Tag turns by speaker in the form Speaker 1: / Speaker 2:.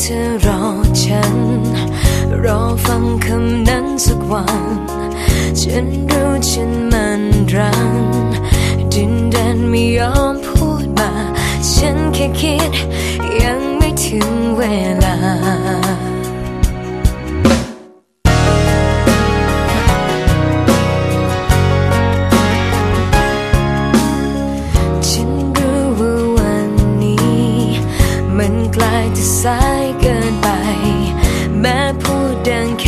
Speaker 1: เธอรอฉัน รอฟังคำนั้นสักวัน ฉันรู้ฉันมันรันดินแดนไม่ยอมพูดมา ฉันแค่คิด ไกลจะสายเกินไป แม้พูดดังแค่